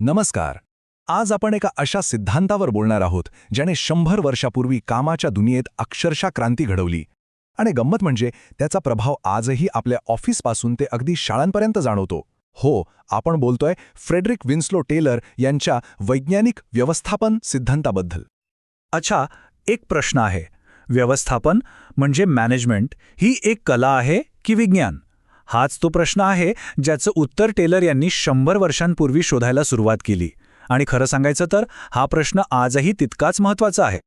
नमस्कार. आज आपण एका अशा सिद्धांतावर बोलणार आहोत ज्याने शंभर वर्षापूर्वी कामाच्या दुनियेत अक्षरशः क्रांती घडवली. आणि गंमत म्हणजे त्याचा प्रभाव आजही आपल्या ऑफिसपासून ते अगदी शाळांपर्यंत जाणवतो. हो आपण बोलतोय फ्रेडरिक विन्स्लो टेलर यांच्या वैज्ञानिक व्यवस्थापन सिद्धांताबद्दल. अच्छा एक प्रश्न आहे. व्यवस्थापन म्हणजे मॅनेजमेंट ही एक कला आहे की विज्ञान? हाच तो प्रश्न आहे ज्याचं उत्तर टेलर यांनी शंभर वर्षांपूर्वी शोधायला सुरुवात केली. आणि खरं सांगायचं तर हा प्रश्न आजही तितकाच महत्त्वाचा आहे.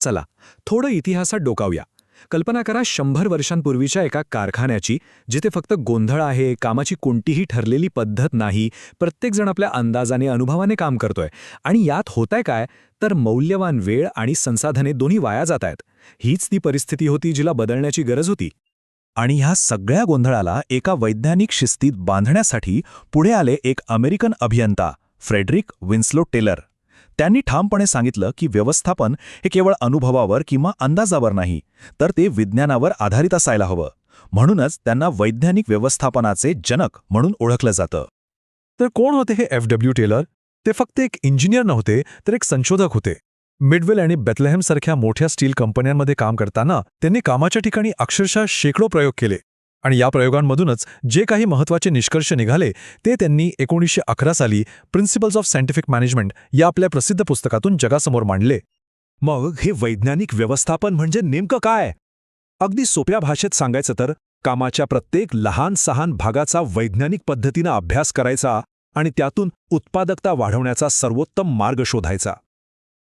चला थोडं इतिहासात डोकावूया. कल्पना करा शंभर वर्षांपूर्वीच्या एका कारखान्याची जिथे फक्त गोंधळ आहे कामाची कोणतीही ठरलेली पद्धत नाही प्रत्येकजण आपल्या अंदाजाने अनुभवाने काम करतोय. आणि यात होतंय काय? तर मौल्यवान वेळ आणि संसाधने दोन्ही वाया जात आहेत. हीच ती परिस्थिती होती जिला बदलण्याची गरज होती. आणि ह्या सगळ्या गोंधळाला एका वैज्ञानिक शिस्तीत बांधण्यासाठी पुढे आले एक अमेरिकन अभियंता फ्रेडरिक विन्स्लो टेलर. त्यांनी ठामपणे सांगितलं की व्यवस्थापन हे केवळ अनुभवावर किंवा अंदाजावर नाही तर ते विज्ञानावर आधारित असायला हवं. म्हणूनच त्यांना वैज्ञानिक व्यवस्थापनाचे जनक म्हणून ओळखलं जातं. तर कोण होते हे एफ डब्ल्यू टेलर? ते फक्त एक इंजिनियर नव्हते तर एक संशोधक होते. मिडवेल आणि बेथलेहेम सारख्या मोठ्या स्टील कंपन्यांमध्ये काम करताना त्यांनी कामाच्या ठिकाणी अक्षरशः शेकडो प्रयोग केले. आणि या प्रयोगांमधूनच जे काही महत्त्वाचे निष्कर्ष निघाले ते त्यांनी एकोणीसशे अकरा साली प्रिन्सिपल्स ऑफ सायंटिफिक मॅनेजमेंट या आपल्या प्रसिद्ध पुस्तकातून जगासमोर मांडले. मग हे वैज्ञानिक व्यवस्थापन म्हणजे नेमकं काय? अगदी सोप्या भाषेत सांगायचं तर कामाच्या प्रत्येक लहान सहान भागाचा वैज्ञानिक पद्धतीनं अभ्यास करायचा आणि त्यातून उत्पादकता वाढवण्याचा सर्वोत्तम मार्ग शोधायचा.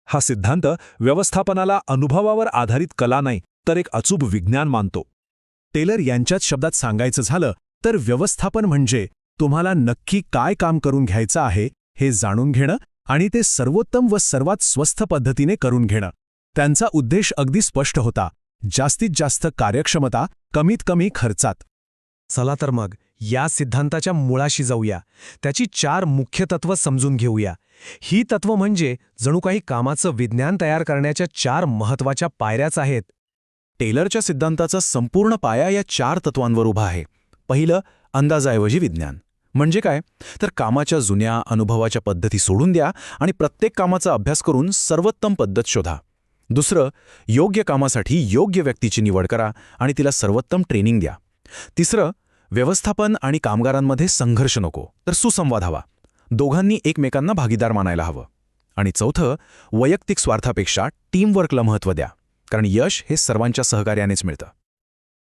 हा सिद्धांत व्यवस्थापनाला अनुभवावर आधारित कला नाही तर एक अचूब विज्ञान मानतो. टेलर यांच्याच शब्दात सांगायचं झालं तर व्यवस्थापन म्हणजे तुम्हाला नक्की काय काम करून घ्यायचं आहे हे जाणून घेणं आणि ते सर्वोत्तम व सर्वात स्वस्थ पद्धतीने करून घेणं. त्यांचा उद्देश अगदी स्पष्ट होता जास्तीत जास्त कार्यक्षमता कमीत कमी खर्चात. चला तर मग या सिद्धांताच्या मुळाशी जाऊया. त्याची चार मुख्य तत्व समजून घेऊया. ही तत्व म्हणजे जणू काही कामाचं विज्ञान तयार करण्याच्या चार महत्त्वाच्या पायऱ्याच आहेत. टेलरच्या सिद्धांताचा संपूर्ण पाया या चार तत्वांवर उभा आहे. पहिलं अंदाजाऐवजी विज्ञान. म्हणजे काय? तर कामाच्या जुन्या अनुभवाच्या पद्धती सोडून द्या आणि प्रत्येक कामाचा अभ्यास करून सर्वोत्तम पद्धत शोधा. दुसरं योग्य कामासाठी योग्य व्यक्तीची निवड करा आणि तिला सर्वोत्तम ट्रेनिंग द्या. तिसरं व्यवस्थापन आणि कामगारांमध्ये संघर्ष नको तर सुसंवाद हवा. दोघांनी एकमेकांना भागीदार मानायला हवं. आणि चौथं वैयक्तिक स्वार्थापेक्षा टीमवर्कला महत्त्व द्या कारण यश हे सर्वांच्या सहकार्यानेच मिळतं.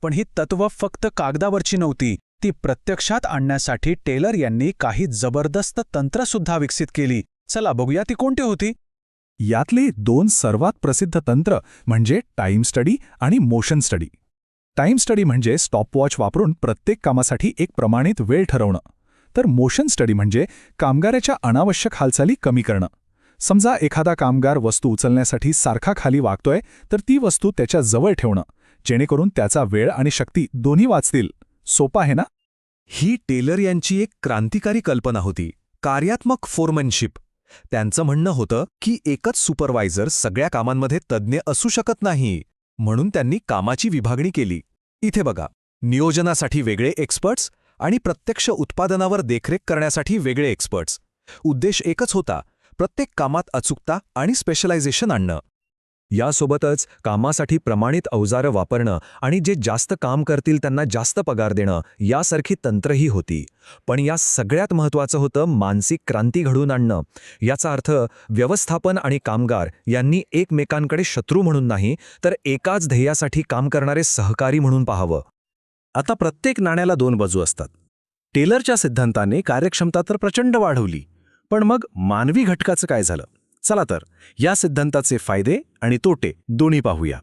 पण ही तत्व फक्त कागदावरची नव्हती ती प्रत्यक्षात आणण्यासाठी टेलर यांनी काही जबरदस्त तंत्रसुद्धा विकसित केली. चला बघूया ती कोणती होती. यातले दोन सर्वात प्रसिद्ध तंत्र म्हणजे टाईम स्टडी आणि मोशन स्टडी टाईम स्टडी म्हणजे स्टॉपवॉच वापरून प्रत्येक कामासाठी एक प्रमाणित वेळ ठरवणं. तर मोशन स्टडी म्हणजे कामगाराच्या अनावश्यक हालचाली कमी करणं. समजा एखादा कामगार वस्तू उचलण्यासाठी सारखा खाली वागतोय तर ती वस्तू त्याच्याजवळ ठेवणं जेणेकरून त्याचा वेळ आणि शक्ती दोन्ही वाचतील. सोपा आहे ना? ही टेलर यांची एक क्रांतिकारी कल्पना होती कार्यात्मक फोरमॅनशिप त्यांचं म्हणणं होतं की एकच सुपरवायझर सगळ्या कामांमध्ये तज्ज्ञ असू शकत नाही. म्हणून त्यांनी कामाची विभागणी केली. इथे बघा नियोजनासाठी वेगळे एक्सपर्ट्स आणि प्रत्यक्ष उत्पादनावर देखरेख करण्यासाठी वेगळे एक्सपर्ट्स उद्देश एकच होता प्रत्येक कामात अचूकता आणि स्पेशलायझेशन आणणं. यासोबतच कामासाठी प्रमाणित अवजारं वापरणं आणि जे जास्त काम करतील त्यांना जास्त पगार देणं यासारखी तंत्रही होती. पण या सगळ्यात महत्त्वाचं होतं मानसिक क्रांती घडवून आणणं. याचा अर्थ व्यवस्थापन आणि कामगार यांनी एकमेकांकडे शत्रू म्हणून नाही तर एकाच ध्येयासाठी काम करणारे सहकारी म्हणून पाहावं. आता प्रत्येक नाण्याला दोन बाजू असतात. टेलरच्या सिद्धांताने कार्यक्षमता तर प्रचंड वाढवली पण मग मानवी घटकाचं काय झालं? चला तर या सिद्धांताचे फायदे आणि तोटे दोन्ही पाहूया.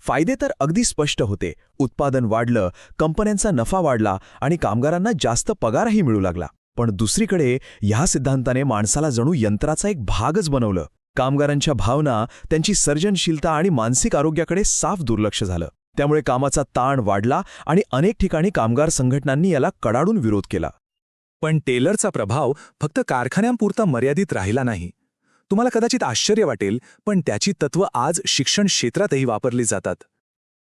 फायदे तर अगदी स्पष्ट होते. उत्पादन वाढलं कंपन्यांचा नफा वाढला आणि कामगारांना जास्त पगारही मिळू लागला. पण दुसरीकडे ह्या सिद्धांताने माणसाला जणू यंत्राचा एक भागच बनवलं. कामगारांच्या भावना त्यांची सर्जनशीलता आणि मानसिक आरोग्याकडे साफ दुर्लक्ष झालं. त्यामुळे कामाचा ताण वाढला आणि अनेक ठिकाणी कामगार संघटनांनी याला कडाडून विरोध केला. पण टेलरचा प्रभाव फक्त कारखान्यांपुरता मर्यादित राहिला नाही. तुम्हाला कदाचित आश्चर्य वाटेल पण त्याची तत्व आज शिक्षण क्षेत्रातही वापरली जातात.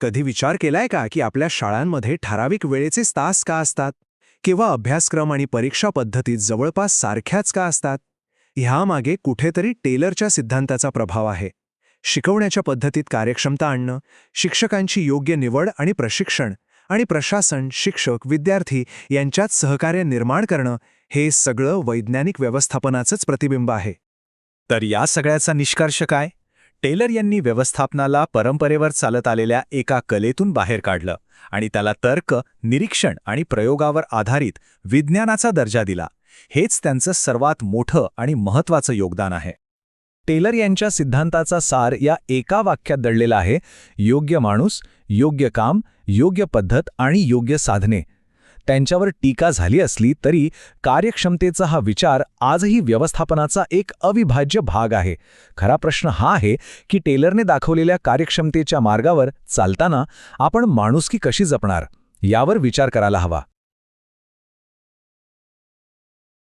कधी विचार केलाय का की आपल्या शाळांमध्ये ठराविक वेळेचे तास का असतात? किंवा अभ्यासक्रम आणि परीक्षा पद्धतीत जवळपास सारख्याच का असतात? ह्यामागे कुठेतरी टेलरच्या सिद्धांताचा प्रभाव आहे. शिकवण्याच्या पद्धतीत कार्यक्षमता आणणं शिक्षकांची योग्य निवड आणि प्रशिक्षण आणि प्रशासन शिक्षक विद्यार्थी यांच्यात सहकार्य निर्माण करणं हे सगळं वैज्ञानिक व्यवस्थापनाचंच प्रतिबिंब आहे. तर या सगळ्याचा निष्कर्ष काय? टेलर यांनी व्यवस्थापनाला परंपरेवर चालत आलेल्या एका कलेतून बाहेर काढलं आणि त्याला तर्क निरीक्षण आणि प्रयोगावर आधारित विज्ञानाचा दर्जा दिला. हेच त्यांचं सर्वात मोठं आणि महत्त्वाचं योगदान आहे. टेलर यांच्या सिद्धांताचा सार या एका वाक्यात दडलेला आहे योग्य माणूस योग्य काम योग्य पद्धत आणि योग्य साधने त्यांच्यावर टीका झाली असली तरी कार्यक्षमतेचा हा विचार आजही व्यवस्थापनाचा एक अविभाज्य भाग आहे. खरा प्रश्न हा आहे की टेलरने दाखवलेल्या कार्यक्षमतेच्या मार्गावर चालताना आपण माणुसकी कशी जपणार? यावर विचार करायला हवा.